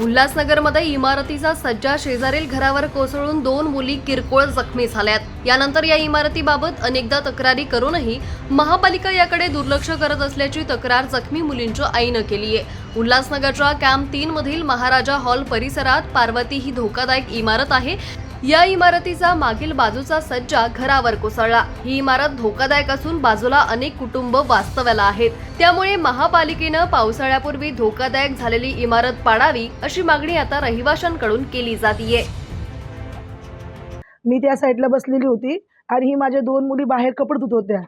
उल्हासनगरमध्ये इमारतीचा सज्जा शेजारील घरावर कोसळून दोन मुली किरकोळ जखमी झाल्यात. यानंतर या इमारतीबाबत अनेकदा तक्रारी करूनही महापालिका याकडे दुर्लक्ष करत असल्याची तक्रार जखमी मुलींच्या आईनं केली आहे. उल्हासनगरच्या कॅम्प तीन मधील महाराजा हॉल परिसरात पार्वती ही धोकादायक इमारत आहे. या इमारतीचा मागील बाजूचा सज्जा घरावर कोसळला. ही इमारत धोकादायक असून बाजूला अनेक कुटुंब वास्तव्याला आहेत. त्यामुळे महापालिकेनं पावसाळ्यापूर्वी धोकादायक झालेली इमारत पाडावी अशी मागणी आता रहिवाशांकडून केली जातीये. मी त्या साईडला बसलेली होती आणि ही माझ्या दोन मुली बाहेर कपडे धुत होत्या.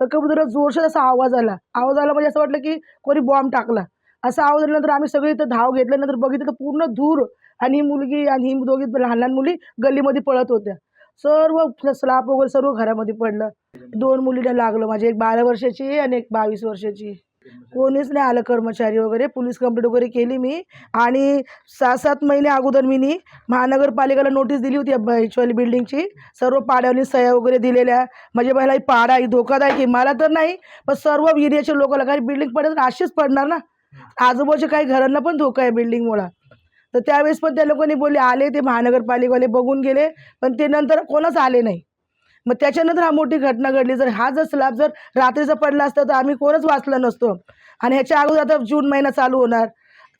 तर कपडे जोरशा असा आवाज आला. आवाज आला म्हणजे असं वाटलं की कोणी बॉम्ब टाकला. असं आवाज आल्यानंतर आम्ही सगळे इथं धाव घेतल्यानंतर बघितलं तर पूर्ण धूर आणि ही मुलगी आणि ही दोघी लहान लहान मुली गल्लीमध्ये पळत होत्या. सर्व स्लाप वगैरे सर्व घरामध्ये पडलं. दोन मुलीला लागलं. माझी एक बारा वर्षाची आणि एक बावीस वर्षाची. कोणीच नाही आलं कर्मचारी वगैरे. पोलीस कंप्लेंट वगैरे केली मी. आणि सहा सात महिने अगोदर मी नी महानगरपालिकेला नोटीस दिली होती ॲक्च्युअली बिल्डिंगची. सर्व पाड्यावरील सह्या वगैरे दिलेल्या. म्हणजे मला ही पाडा ही धोकादायक आहे. मला तर नाही पण सर्व एरियाच्या लोकांना काही बिल्डिंग पडेल तर अशीच पडणार ना. आजूबाजूच्या काही घरांना पण धोका आहे बिल्डिंगमुळा तर त्यावेळेस पण त्या लोकांनी बोलले आले ते महानगरपालिकेवाले बघून गेले पण ते नंतर कोणच आले नाही. मग त्याच्यानंतर हा मोठी घटना घडली. जर हा जर स्लॅब जर रात्रीचा पडला असता तर आम्ही कोणच वाचलं नसतो. आणि ह्याच्या अगोदर आता जून महिना चालू होणार.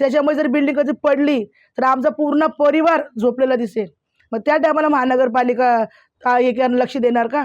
त्याच्यामुळे जर बिल्डिंग कधी पडली तर आमचा पूर्ण परिवार झोपलेला दिसेल. मग त्या टायमाला महानगरपालिका एक लक्ष देणार का?